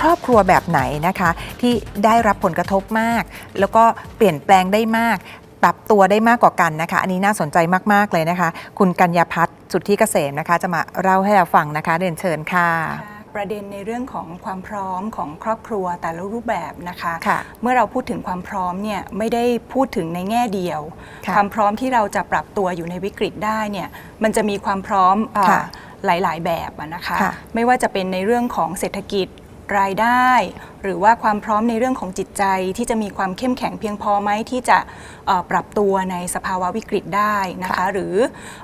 ครอบครัวแบบไหนนะคะ ที่ได้รับผลกระทบมาก แล้วก็เปลี่ยนแปลงได้มาก ปรับตัวได้มากกว่ากันนะคะ อันนี้น่าสนใจมาก ๆ เลยนะคะ คุณกัญญาพัฒน์สุทธิเกษมนะคะ จะมาเล่าให้เราฟังนะคะเรียนเชิญค่ะ ประเด็นในเรื่องของความพร้อมของครอบครัวแต่ละรูปแบบนะคะ ค่ะเมื่อเราพูดถึงความพร้อมเนี่ยไม่ได้พูดถึงในแง่เดียว ค่ะ ความพร้อมที่เราจะปรับตัวอยู่ในวิกฤตได้เนี่ยมันจะมีความพร้อมอ่าค่ะหลายๆ แบบอะนะคะ ค่ะไม่ว่าจะเป็นในเรื่องของเศรษฐกิจ รายได้ หรือว่าความพร้อมในเรื่องของจิตใจที่จะมีความเข้มแข็งเพียงพอไหมที่จะเอ่อปรับตัวในสภาวะวิกฤตได้นะคะค่ะหรือ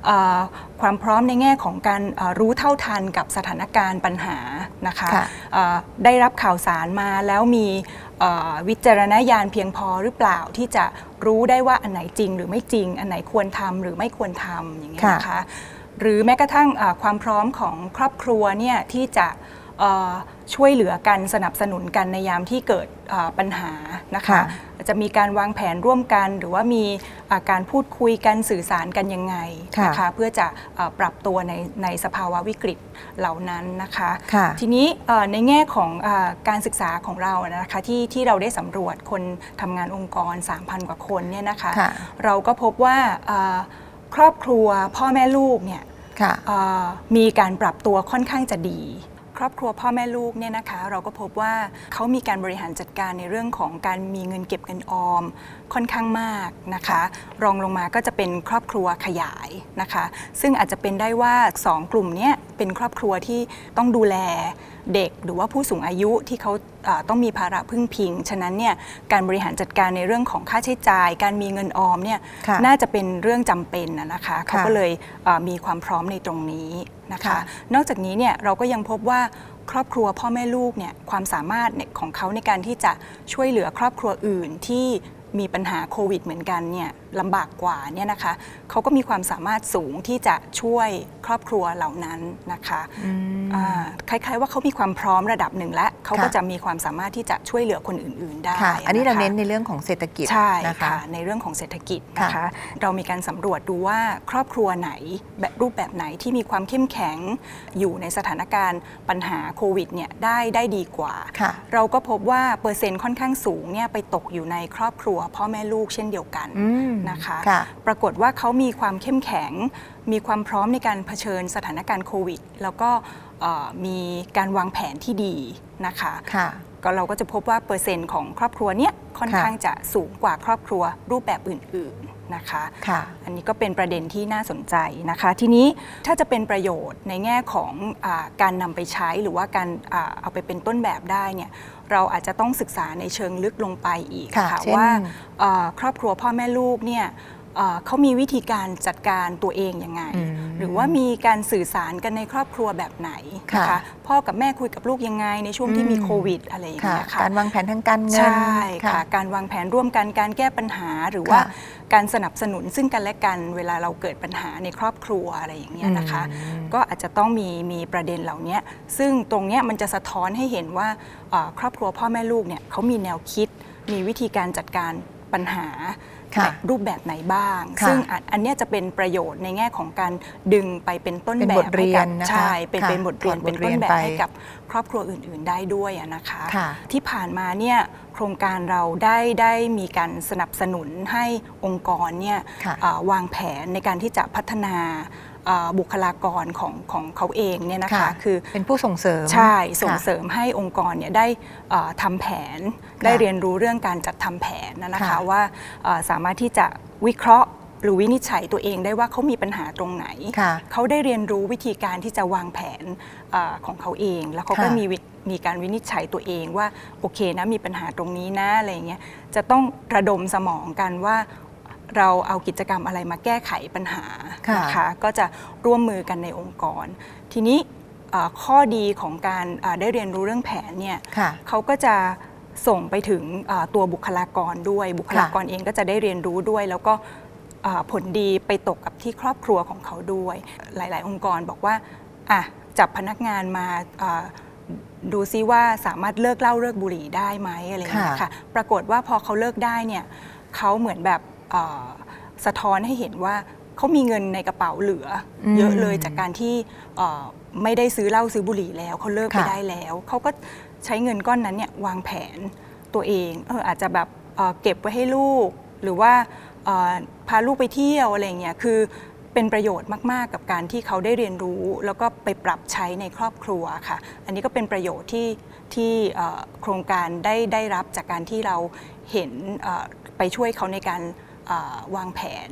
เออความพร้อมในแง่ของการเอ่อรู้เท่าทันกับสถานการณ์ปัญหานะคะค่ะเอ่อได้รับข่าวสารมาแล้วมีเอ่อวิจารณญาณเพียงพอหรือเปล่าที่จะรู้ได้ว่าอันไหนจริง หรือไม่จริง อันไหนควรทำหรือไม่ควรทำอย่างเงี้ยค่ะนะคะหรือแม้กระทั่งเอ่อความพร้อมของครอบครัวเนี่ยที่จะเอ่อ ช่วยเหลือกันสนับสนุนกันในยามที่เกิดเอ่อปัญหานะคะค่ะจะมีการวางแผนร่วมกัน หรือว่ามีอ่าการพูดคุยกันสื่อสารกันยังไงนะคะเพื่อจะเอ่อปรับตัวในในสภาวะวิกฤตเหล่านั้นนะคะค่ะทีนี้เอ่อในแง่ของเออการศึกษาของเรานะคะที่ที่เราได้สำรวจคนทำงานองค์กร 3,000 กว่าคนเนี่ยนะคะค่ะเราก็พบว่าเอ่อครอบครัวพ่อแม่ลูกเนี่ยค่ะเอ่อมีการปรับตัวค่อนข้างจะดี ครอบครัวพ่อแม่ลูกเนี่ยนะคะ เราก็พบว่าเขามีการบริหารจัดการในเรื่องของการมีเงินเก็บเงินออมค่อนข้างมากนะคะ รองลงมาก็จะเป็นครอบครัวขยายนะคะ ซึ่งอาจจะเป็นได้ว่า 2 กลุ่มเนี้ย เป็นครอบครัวที่ต้องดูแลเด็กหรือว่าผู้สูงอายุที่เขาเอ่อต้องมีภาระพึ่งพิง ฉะนั้นเนี่ยการบริหารจัดการในเรื่องของค่าใช้จ่าย การมีเงินออมเนี่ยค่ะน่าจะเป็นเรื่องจำเป็นนะนะคะเขาค่ะก็เลยเอ่อมีความพร้อมในตรงนี้นะคะค่ะนอกจากนี้เนี่ยเราก็ยังพบว่าครอบครัวพ่อแม่ลูกเนี่ยความสามารถเนี่ยของเขาในการที่จะช่วยเหลือครอบครัวอื่นที่ มีปัญหาโควิดเหมือนกันเนี่ยลำบากกว่าเนี่ยนะคะเขาก็มีความสามารถสูงที่จะช่วยครอบครัวเหล่านั้นนะคะอืมอ่าคล้ายๆ ว่าเขามีความพร้อมระดับหนึ่งและเขาก็ค่ะจะมีความสามารถที่จะช่วยเหลือคนอื่น ๆ ได้ค่ะอันนี้เราะคะเน้นในเรื่องของเศรษฐกิจใช่นะคะค่ะในเรื่องของเศรษฐกิจนะคะค่ะเรามีการสำรวจดูว่าครอบครัวไหนแบบรูปแบบไหนที่มีความเข้มแข็งอยู่ในสถานการณ์ปัญหาโควิดเนี่ยได้ได้ดีกว่าค่ะเราก็พบว่าเปอร์เซ็นต์ค่อนข้างสูงเนี่ยไปตกอยู่ในครอบครัวพ่อแม่ลูกเช่นเดียวกันอืมนะคะค่ะปรากฏว่าเขามีความเข้มแข็ง มีความพร้อมในการเผชิญสถานการณ์โควิด แล้วก็เอ่อมีการวางแผนที่ดีนะคะค่ะก็เราก็จะพบว่าเปอร์เซ็นต์ของครอบครัวเนี้ยค่อนค่ะข้างจะสูงกว่าครอบครัวรูปแบบอื่น ๆ นะคะค่ะอันนี้ก็เป็นประเด็นที่น่าสนใจนะคะ ทีนี้ถ้าจะเป็นประโยชน์ในแง่ของอาการนำไปใช้หรือว่าการอ่าเอาไปเป็นต้นแบบได้เนี่ยเราอาจจะต้องศึกษาในเชิงลึกลงไปอีกค่ะค่ะเช่นว่าอ่าครอบครัวพ่อแม่ลูกเนี่ยอ่า เขามีวิธีการจัดการตัวเองยังไงอืมหรือว่ามีการสื่อสารกันในครอบครัวแบบไหนนะค่ะคะพ่อกับแม่คุยกับลูกยังไงในช่วงที่มีอืมโควิดอะไรอย่างค่ะเงี้ยค่ะการวางแผนทางการเงินใช่ค่ะการวางแผนร่วมกันการแก้ปัญหาหรือว่าค่ะการสนับสนุนซึ่งกันและกันเวลาเราเกิดปัญหาในครอบครัวอะไรอย่างเงี้ยนะคะอืมก็อาจจะต้องมีมีประเด็นเหล่านี้ซึ่งตรงเนี้ยมันจะสะท้อนให้เห็นว่าเอ่อครอบครัวพ่อแม่ลูกเนี่ยเขามีแนวคิด มีวิธีการจัดการปัญหาค่ะแบบ รูปแบบไหนบ้างค่ะซึ่งอันอันเนี้ยจะเป็นประโยชน์ในแง่ของการดึงไปเป็นต้นเป็นแบบบทเรียนให้กับนะคะใช่เป็นค่ะเป็นบทเรียนถอดเป็นบทเรีต้ยนนแบบไปให้กับครอบครัวอื่น ๆ ได้ด้วยอะนะคะค่ะที่ผ่านมาเนี่ย โครงการเราได้ได้มีการสนับสนุนให้องค์กรเนี่ยค่ะอ่าวางแผนในการที่จะพัฒนาอ่าบุคลากรของของเขาเองเนี่ยนะคะค่ะคือเป็นผู้ส่งเสริมใช่ส่งค่ะเสริมให้องค์กรเนี่ยได้เอ่อทำแผนได้เรียนรู้เรื่องการจัดทำแผนนะนะคะค่ะว่าเอ่อสามารถที่จะวิเคราะห์ หรือวินิจฉัยตัวเองได้ว่าเขามีปัญหาตรงไหนค่ะเขาได้เรียนรู้วิธีการที่จะวางแผนเออของเขาเอง แล้วเขาก็ค่ะมีวิมีการวินิจฉัยตัวเองว่าโอเคนะมีปัญหาตรงนี้นะอะไรอย่างเงี้ยจะต้องระดมสมองกันว่าเราเอากิจกรรมอะไรมาแก้ไขปัญหาค่ะนะคะก็จะร่วมมือกันในองค์กร ทีนี้เอ่อข้อดีของการอ่าได้เรียนรู้เรื่องแผนเนี่ยค่ะเขาก็จะส่งไปถึงอ่าตัวบุคลากรด้วย บุคลากรเองก็จะได้เรียนรู้ด้วย แล้วก็อ่า ผลดีไปตกกับที่ครอบครัวของเขาด้วย หลาย ๆ องค์กรบอกว่าอะจับพนักงานมาอ่าดูซิว่าสามารถเลิกเหล้าเลิกบุหรี่ได้ไหมอะไรอย่างเงี้ยค่ะค่ะ ปรากฏว่าพอเขาเลิกได้เนี่ยเขาเหมือนแบบเอ่อสะท้อนให้เห็นว่าเขามีเงินในกระเป๋าเหลืออมเยอะเลยจากการที่เอ่อไม่ได้ซื้อเหล้าซื้อบุหรี่แล้วเขาเลิกไปค่ะได้แล้ว เขาก็ใช้เงินก้อนนั้นเนี่ยวางแผนตัวเองเอออาจจะแบบเอ่อเก็บไว้ให้ลูก หรือว่าเอ่อ พาลูกไปเที่ยวอะไรอย่างเงี้ยคือเป็นประโยชน์มาก ๆ กับการที่เขาได้เรียนรู้ แล้วก็ไปปรับใช้ในครอบครัวค่ะ อันนี้ก็เป็นประโยชน์ที่ที่เอ่อโครงการได้ได้รับจากการที่เราเห็นเอ่อไปช่วยเขาในการเอ่อวางแผน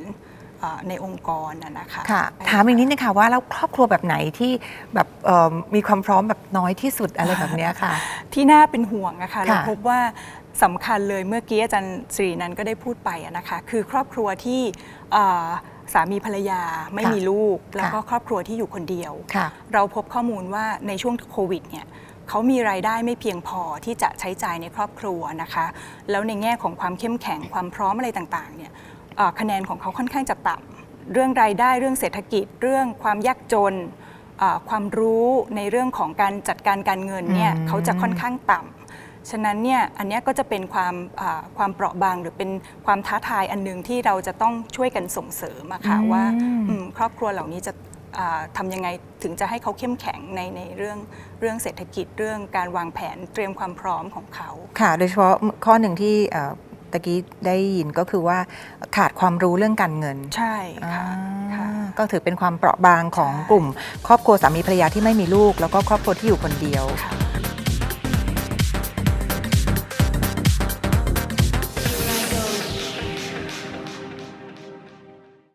เอ่อในองค์กรนะนะคะค่ะถามอีกนิดนึงค่ะว่าแล้วครอบครัวแบบไหนที่แบบเอิ่มมีความพร้อมแบบน้อยที่สุดอะไรแบบเนี้ยค่ะ ที่น่าเป็นห่วงอะค่ะค่ะเราพบว่า สำคัญเลยเมื่อกี้อาจารย์สิรินันท์ก็ได้พูดไปอะนะคะ คือครอบครัวที่เอ่อสามีภรรยาไม่ค่ะมีลูก แล้วค่ะก็ครอบครัวที่อยู่คนเดียวค่ะเราพบข้อมูลว่าในช่วงโควิดเนี่ยเขามีรายได้ไม่เพียงพอที่จะใช้จ่ายในครอบครัวนะคะ แล้วในแง่ของความเข้มแข็งความพร้อมอะไรต่างๆเนี่ยเอ่อคะแนนของเขาค่อนข้างจะต่ำเรื่องรายได้เรื่องเศรษฐกิจ เรื่องความยากจนเอ่อความรู้ในเรื่องของการจัดการการเงินเนี่ยอืมเขาจะค่อนข้างต่ำ ฉะนั้นเนี่ยอันเนี้ยก็จะเป็นความอ่าความเปราะบางหรือเป็นความท้าทายอันหนึงที่เราจะต้องช่วยกันส่งเสริมอะค่ะว่าอืมครอบครัวเหล่านี้จะอ่าทำยังไงถึงจะให้เขาเข้มแข็งในในเรื่องเรื่องเศรษฐกิจเรื่องการวางแผนเตรียมความพร้อมของเขา ค่ะ โดยเฉพาะข้อหนึ่งที่เอ่อตะกี้ได้ยินก็คือว่าขาดความรู้เรื่องการเงิน ใช่ค่ะอ่าค่ะก็ถือเป็นความเปราะบางของใช่กลุ่ม ครอบครัวสามีภรรยาที่ไม่มีลูก แล้วก็ครอบครัวที่อยู่คนเดียวค่ะ